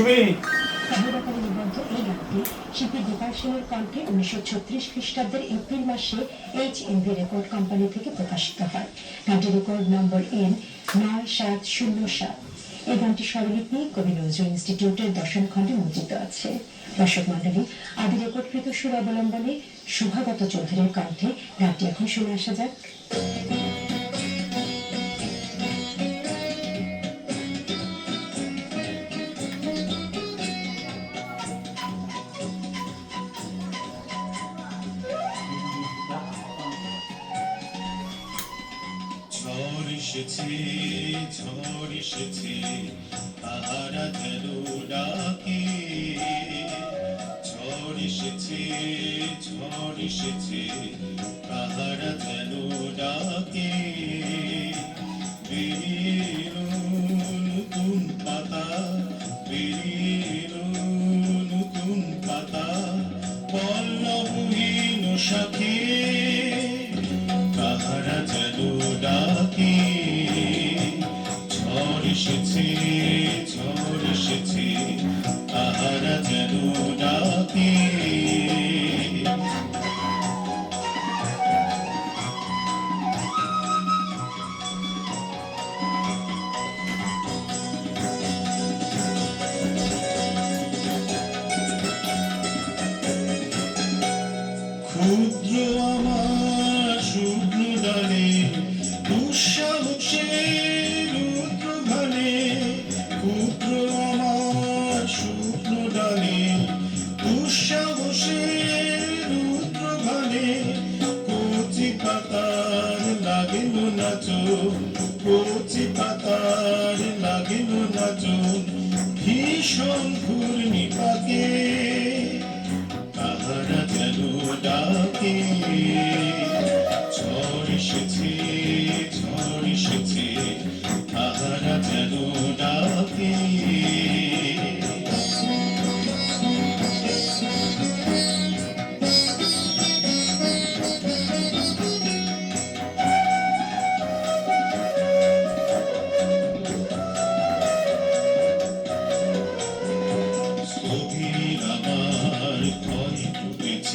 তুমি শিল্পী গোপাল সেনের কণ্ঠে উনিশশো ছত্রিশ খ্রিস্টাব্দের এপ্রিল মাসে এইচ রেকর্ড কোম্পানি থেকে প্রকাশিত হয় গানটি রেকর্ড নম্বর এন নয় সাত শূন্য সাত এই গানটি স্বরলিপি কবি নজরুল ইনস্টিটিউটের দশম খণ্ডে মুদ্রিত আছে দর্শক মন্ডলী আদি রেকর্ডকৃত সুর অবলম্বনে শুভাগত চৌধুরীর কণ্ঠে গানটি এখন শুনে আসা যাক এসেছে, ঝড় এসেছে, তাহারা যেন ডাকে। ঝড় এসেছে ঝড় এসেছে, তাহারা যেন ডাকে। বেরিয়ে নতুন পাতা বেরিয়ে নতুন পাতা, পল্লবহীন সাথে পাতার লাগিল নাচন কচি পাতার লাগিল নাচন ভীষণ ঘূর্ণি পাকে, তাহারা যেন ডাকে। ঝড় এসেছে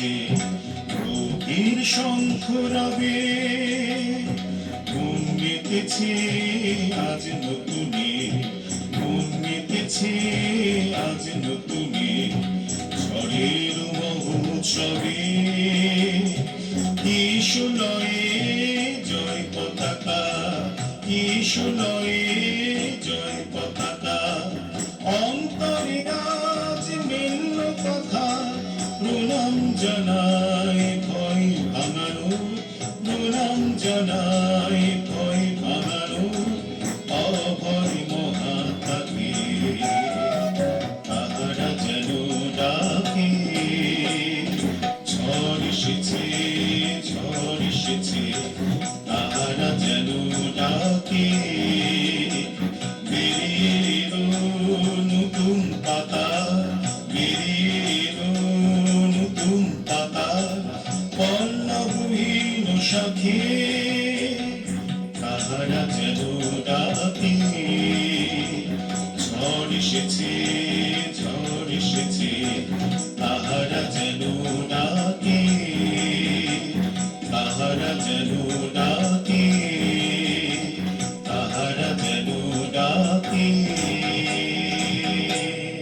ডুবেছে গভীর শঙ্খ রবে মন মেতেছে আজ নতুনে মন মেতেছে আজ নতুনে, ঝড়ের মহোৎসবে কিশোলয়ে জয় পতাকা কিশোলয়ে জয় জানাই ভয় ভাঙানো প্রণাম জানাই ঝড়